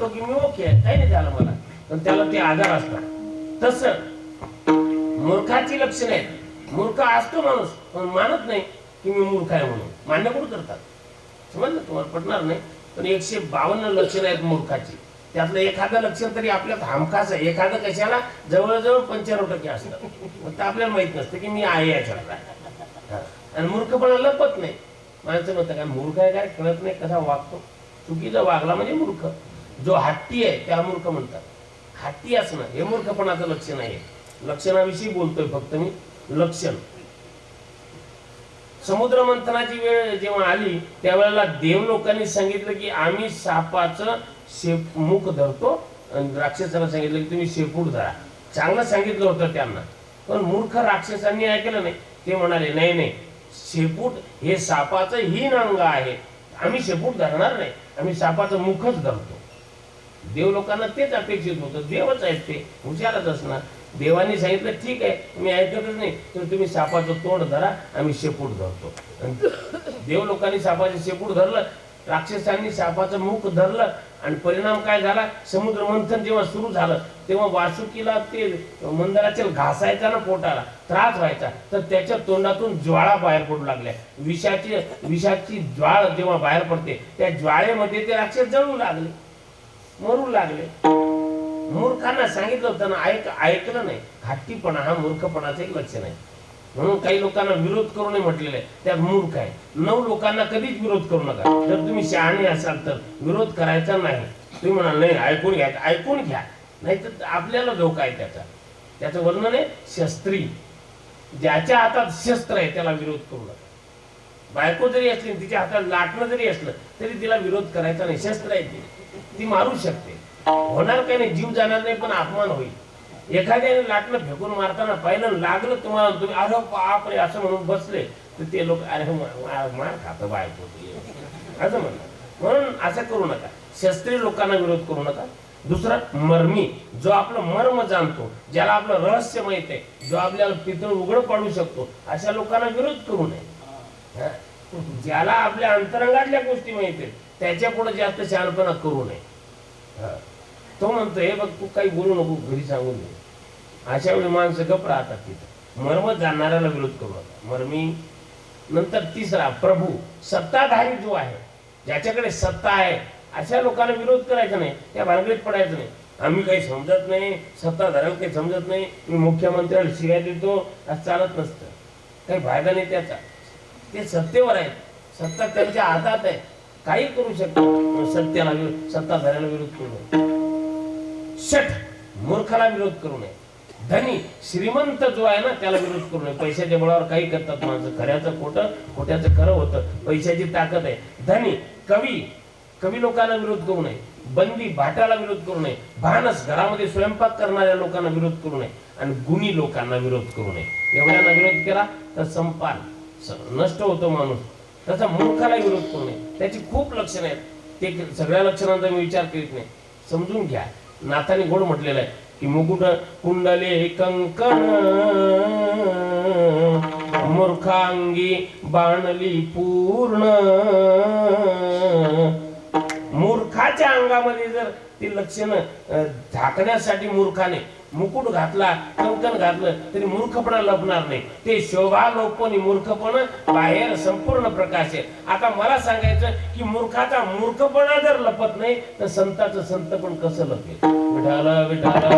तो की मी ओके आहे काही नाही झालं मला पण त्याला ते आजार असतात. तस मूर्खाची लक्षणं आहेत मूर्ख असतो माणूस पण मानत नाही की मी मूर्ख आहे म्हणून. मान्य कुठं करतात? समजलं? तुम्हाला पटणार नाही. पण एकशे बावन्न लक्षणं आहेत मूर्खाची. त्यातलं एखादं लक्षण तरी आपल्यात हमखास आहे. एखादं कशाला जवळजवळ पंच्याण्णव टक्के असतं. मग ते आपल्याला माहीत नसतं की मी आहे याच्यातला. आणि मूर्खपणा लपत नाही. माणसं म्हणतं काय मूर्ख आहे काय? कळत नाही कसा वागतो? चुकीचा वागला म्हणजे मूर्ख. जो हट्टी आहे त्या मूर्ख म्हणतात. हट्टी असणं हे मूर्खपणाचं लक्षण आहे. लक्षणाविषयी बोलतोय फक्त मी. लक्षण. समुद्र मंथनाची वेळ जेव्हा आली त्यावेळेला देव लोकांनी सांगितलं की आम्ही सापाचं शेप मुख धरतो. आणि राक्षसाला सांगितलं की तुम्ही शेपूट धरा. चांगलं सांगितलं होतं त्यांना. पण मूर्ख राक्षसांनी ऐकलं नाही? ते म्हणाले नाही नाही. शेपूट हे सापाचं हीन अंग आहे. आम्ही शेपूट धरणार नाही. आम्ही सापाचं मुखच धरतो. देव लोकांना तेच अपेक्षित होतं. देवच आहेत ते. हुशारच असणार. देवाने सांगितलं ठीक आहे मी ऐकतच नाही. तर तुम्ही सापाचं तोंड धरा आम्ही शेपूट धरतो. देव लोकांनी सापाचं शेपूट धरलं राक्षसांनी सापाचं मुख धरलं आणि परिणाम काय झाला? समुद्र मंथन जेव्हा सुरू झालं तेव्हा वासुकीला ते मंदिराच्या घासायचा ना पोटाला त्रास व्हायचा. तर त्याच्या तोंडातून ज्वाळा बाहेर पडू लागल्या. विषाची विषाची ज्वाळ जेव्हा बाहेर पडते त्या ज्वाळेमध्ये ते राक्षस जळू लागले. मरू लागले. मूर्खांना सांगितलं होतं ना ऐक ऐकलं नाही. हट्टीपणा हा मूर्खपणाचं एक लक्ष आहे. म्हणून काही लोकांना विरोध करू नये म्हटलेलं आहे. त्यात मूर्ख आहे. नऊ लोकांना कधीच विरोध करू नका. जर तुम्ही शहाणे असाल तर विरोध करायचा नाही. तुम्ही म्हणाल नाही ऐकून घ्या ऐकून घ्या. नाही तर आपल्याला धोका आहे त्याचा. त्याचं वर्णन आहे शस्त्री. ज्याच्या हातात शस्त्र आहे त्याला विरोध करू नका. बायको जरी असली तिच्या हातात लाटणं जरी असलं तरी तिला विरोध करायचा नाही शस्त्र आहे ती. ती मारू शकते. होणार काही नाही जीव जाणार नाही पण अपमान होईल. एखाद्याने लाटणं फेकून मारताना पाहिलं लागलं तुम्हाला तुम्ही अरे बाप रे असं म्हणून बसले तर ते लोक अरे मार खात बायको असं म्हणतात. म्हणून असं करू नका. शस्त्री लोकांना विरोध करू नका. दुसरा मर्मी. जो आपलं मर्म जाणतो ज्याला आपलं रहस्य माहीत आहे जो आपल्याला पितळ उघड पाडू शकतो अशा लोकांना विरोध करू नये. ज्याला आपल्या अंतरंगातल्या गोष्टी माहिती आहेत त्याच्या पुढे जास्त शहाणपणा करू नये. तो म्हणतो हे बघ तू काही बोलू नको घरी सांगून दे. अशा वेळी माणसं गप राहतात तिथं. मर्म जाणणाऱ्याला विरोध करू नका. मर्मी नंतर तिसरा प्रभू सत्ताधारी जो आहे ज्याच्याकडे सत्ता आहे अशा लोकांना विरोध करायचा नाही त्या भानगडीत पडायचं नाही. आम्ही काही समजत नाही सत्ताधाऱ्याला काही समजत नाही. मी मुख्यमंत्र्याला शिवाय देतो असं चालत नसतं. काही फायदा नाही त्याचा. ते सत्तेवर आहेत. सत्ता त्यांच्या हातात आहे. काही करू शकतो सत्याला विरोध सत्ताधाऱ्याला विरोध करू नये. शठ मूर्खाला विरोध करू नये. धनी श्रीमंत जो आहे ना त्याला विरोध करू नये. पैशाच्या बळावर काही करतात माणसं. खऱ्याचं खोटं खोट्याचं खरं होतं. पैशाची ताकद आहे. धनी कवी कवी लोकांना विरोध करू नये. बंदी भाटाला विरोध करू नये. भानस घरामध्ये स्वयंपाक करणाऱ्या लोकांना विरोध करू नये. आणि गुणी लोकांना विरोध करू नये. एवढ्यांना विरोध केला तर संपाल. नष्ट होतो माणूस. त्याचा मूर्खाला विरोध करू नये. त्याची खूप लक्षणं आहेत. ते सगळ्या लक्षणांचा मी विचार करीत नाही. समजून घ्या. नाथाने गोड म्हटलेलं आहे की मुकुट कुंडले कंकण. मूर्खांगी बाणली पूर्ण. मूर्खाच्या अंगामध्ये जर ती लक्षणं झाकण्यासाठी मूर्खाने मुकुट घातला कंकण घातलं तरी मूर्खपणा लपणार नाही. ते शोभा लोकपणी मूर्खपण बाहेर संपूर्ण प्रकाश आहे. आता मला सांगायचं की मूर्खाचा मूर्खपणा जर लपत नाही तर संताचं संत पण कसं लपेल? विठाला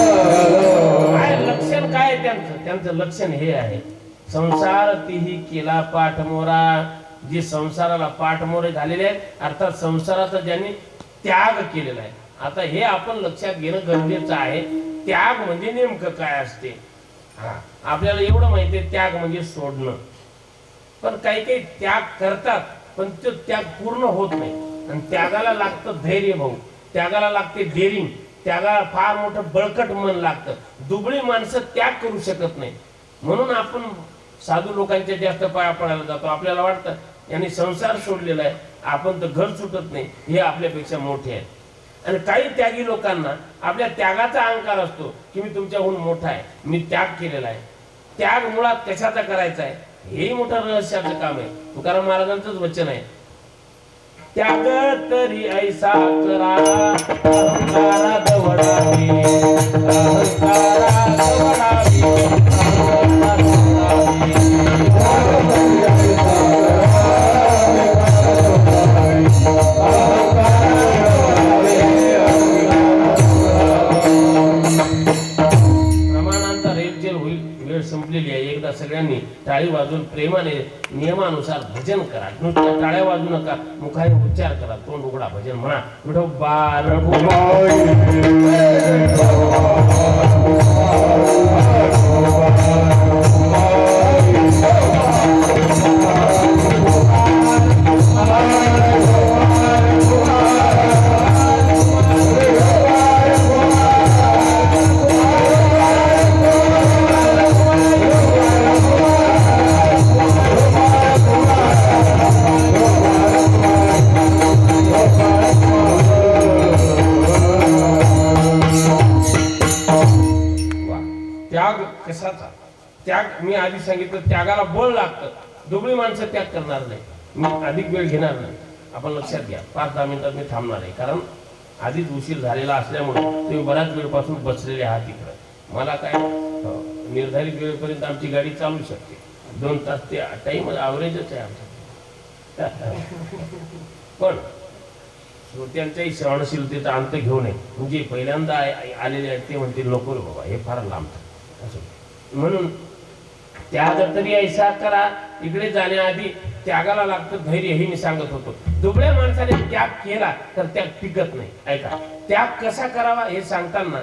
काय लक्षण काय आहे त्यांचं? त्यांचं लक्षण हे आहे. संसार तिही केला पाठमोरा. जे संसाराला पाठमोरे झालेले आहेत अर्थात संसाराचा ज्यांनी त्याग केलेला आहे. आता हे आपण लक्षात घेणं गरजेचं आहे. त्याग म्हणजे नेमकं काय असते? हा. आपल्याला एवढं माहिती आहे त्याग म्हणजे सोडणं. पण काही काही त्याग करतात पण तो त्याग पूर्ण होत नाही. आणि त्यागाला लागतं धैर्य भाऊ. त्यागाला लागते डेअरिंग त्यागाला फार मोठं बळकट मन लागतं. दुबळी माणसं त्याग करू शकत नाही. म्हणून आपण साधू लोकांच्या जास्त पाया पडायला जातो. आपल्याला वाटतं यांनी संसार सोडलेला आहे. आपण तर घर सुटत नाही. हे आपल्यापेक्षा मोठे आहे. आणि काही त्यागी लोकांना आपल्या त्यागाचा अहंकार असतो की मी तुमच्याहून मोठा आहे. मी त्याग केलेला आहे. त्याग मुळात कशाचा करायचा आहे? हेही मोठं रहस्याचं काम आहे. तुकाराम महाराजांचंच वचन आहे. त्याग तरी ऐसा करा अहंकारा वडावी अहंकार संपलेली आहे एकदा सगळ्यांनी टाळी वाजून प्रेमाने नियमानुसार भजन करा नुसत्या टाळ्या वाजू नका मुखाने उच्चार करा तोंड उघडा भजन म्हणा विठोबा रघुबा त्याग मी आधी सांगितलं त्यागाला बळ लागतं. दुबळी माणसं त्याग करणार नाही. मी अधिक वेळ घेणार नाही. आपण लक्षात घ्या पाच दहा मिनिटात मी थांबणार आहे. कारण आधीच उशीर झालेला असल्यामुळे तुम्ही बऱ्याच वेळपासून बसलेले आहात तिकडे मला काय हो, निर्धारित वेळेपर्यंत आमची गाडी चालू शकते. दोन तास ते टाईम ॲव्हरेजच आहे आमचा. पण श्रोत्यांच्याही सहनशीलतेचा अंत घेऊ नये. म्हणजे पहिल्यांदा आलेले आहेत ते म्हणतील नको बाबा हे फार लांब. असं. म्हणून त्याग तरी ऐसा करा इकडे जाण्याआधी त्यागाला लागतं धैर्य हे मी सांगत होतो. दुबळ्या माणसाने त्याग केला तर त्याग टिकत नाही. ऐका त्याग कसा करावा हे सांगताना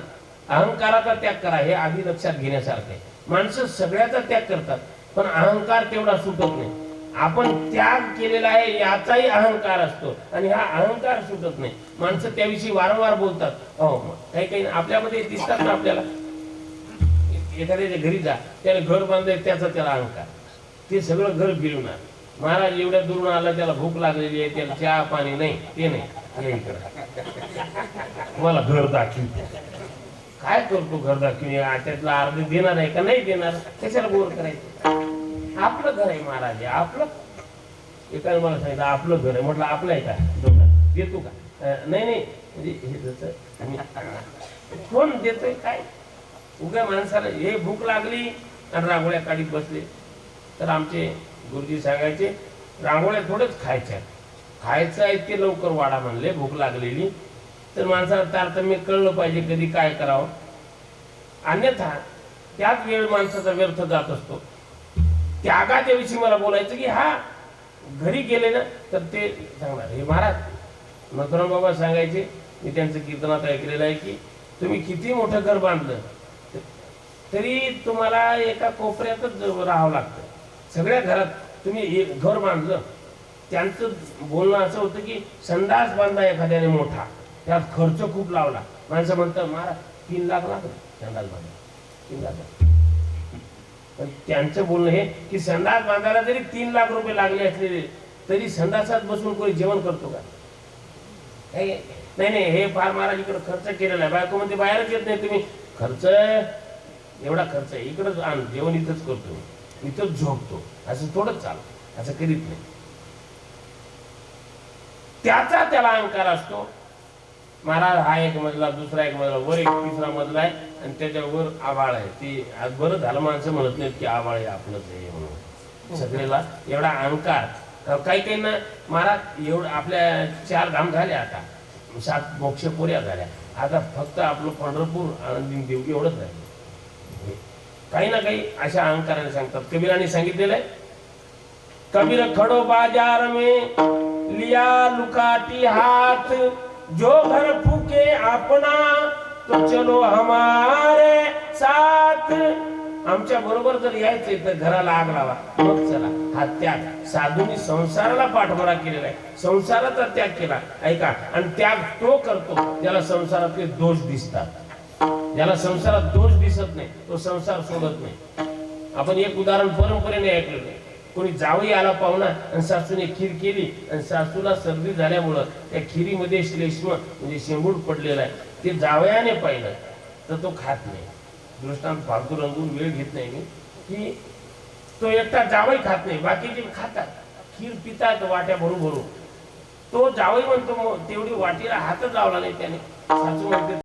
अहंकाराचा त्याग करा हे आधी लक्षात घेण्यासारखं आहे. माणसं सगळ्याचा त्याग करतात पण अहंकार तेवढा सुटत नाही. आपण त्याग केलेला आहे याचाही अहंकार असतो आणि हा अहंकार सुटत नाही. माणसं त्याविषयी वारंवार बोलतात. हो मग काही काही आपल्यामध्ये दिसतात ना आपल्याला एखाद्याच्या घरी जा त्याला घर बांधलंय त्याचा त्याला अहंकार. ते सगळं घर गिळणार महाराज एवढ्या दुरून आला त्याला भूक लागलेली आहे त्याला चहा पाणी नाही ते नाही. मला घर दाखवी काय करतो घर दाखवी त्यातला अर्ध देणार आहे का नाही देणार? कशाला बोर करायचं? आपलं घर आहे महाराज आपलं. एकाने मला सांगितलं आपलं घर आहे. म्हटलं आपलं आहे का? दोघं देतो का? नाही नाही. म्हणजे हे जसं कोण देतोय काय? उभ्या माणसाला हे भूक लागली आणि रांगोळ्या काढीत बसले. तर आमचे गुरुजी सांगायचे रांगोळ्या थोडंच खायच्या. खायचं आहे ते लवकर वाढा म्हणले भूक लागलेली. तर माणसाला तारतम्य कळलं पाहिजे कधी काय करावं. अन्यथा त्याच वेळ माणसाचा व्यर्थ जात असतो. त्यागाच्या विषयी मला बोलायचं की हा घरी गेले ना तर ते सांगणार. हे महाराज नथुराम बाबा सांगायचे मी त्यांचं कीर्तनात ऐकलेलं आहे की तुम्ही किती मोठं घर बांधलं तरी तुम्हाला एका कोपऱ्यातच राहावं लागतं. सगळ्या घरात तुम्ही एक घर बांधलं त्यांचं बोलणं असं होतं की संडास बांधा एखाद्याने मोठा. त्यात खर्च खूप लावला. माणसं म्हणतात महाराज तीन लाख लागलं संडास बांधा तीन लाख पण त्यांचं बोलणं हे की संडास बांधायला जरी तीन लाख रुपये लागले असलेले तरी संडासात बसून कोणी जेवण करतो का? नाही नाही हे फार महाराज इकडे खर्च केलेला आहे. बायको म्हणते बाहेरच येत नाही तुम्ही. खर्च एवढा खर्च आहे. इकडंच आण जेवण इथंच करतो. इथंच झोपतो. असं थोडंच चाल असं करीत नाही. त्याचा त्याला अहंकार असतो. महाराज हा एक मजला दुसरा एक मजला वर एक तिसरा मजला आहे आणि त्याच्यावर आभाळ आहे. ती आज बरं झालं माणसं म्हणत नाहीत की आभाळ आहे आपलंच आहे म्हणून. सगळेला एवढा अहंकार. काही काही ना महाराज एवढं आपल्या चार धाम झाल्या आता. सात मोक्ष पुऱ्या झाल्या. आता फक्त आपलं पंढरपूर आनंदी देव एवढंच राहिलं काही ना काही अशा अहंकाराने सांगतात. कबीराने सांगितलेलं आहे कबीर खड़ो बाजार में लिया लुकाटी हाथ जो घर फूके अपना तो चलो हमारे साथ. आमच्या बरोबर जर यायचंय तर घराला आग लावा. मग चला. हा त्याग. साधूंनी संसाराला पाठबरा केलेला आहे. संसाराचा त्याग केला. ऐका. आणि त्याग तो करतो त्याला संसारातले दोष दिसतात. ज्याला संसारात दोष दिसत नाही तो संसार सोडत नाही. आपण एक उदाहरण परंपरेने ऐकलं नाही. कोणी जावई आला पाहुणा आणि सासूने खीर केली आणि सासूला सर्दी झाल्यामुळं त्या खिरीमध्ये श्लेष्म म्हणजे शेंबूड पडलेला आहे. ते जावयाने पाहिलं तर तो खात नाही. दृष्टांत फालतू रंगून वेळ घेत नाही मी. की तो एकटा जावई खात नाही बाकीचे खातात. खीर पितात वाट्या भरू भरू तो तो जावई म्हणतो "मग तेवढी वाटीला हातच लावला नाही त्याने. सासू म्हणते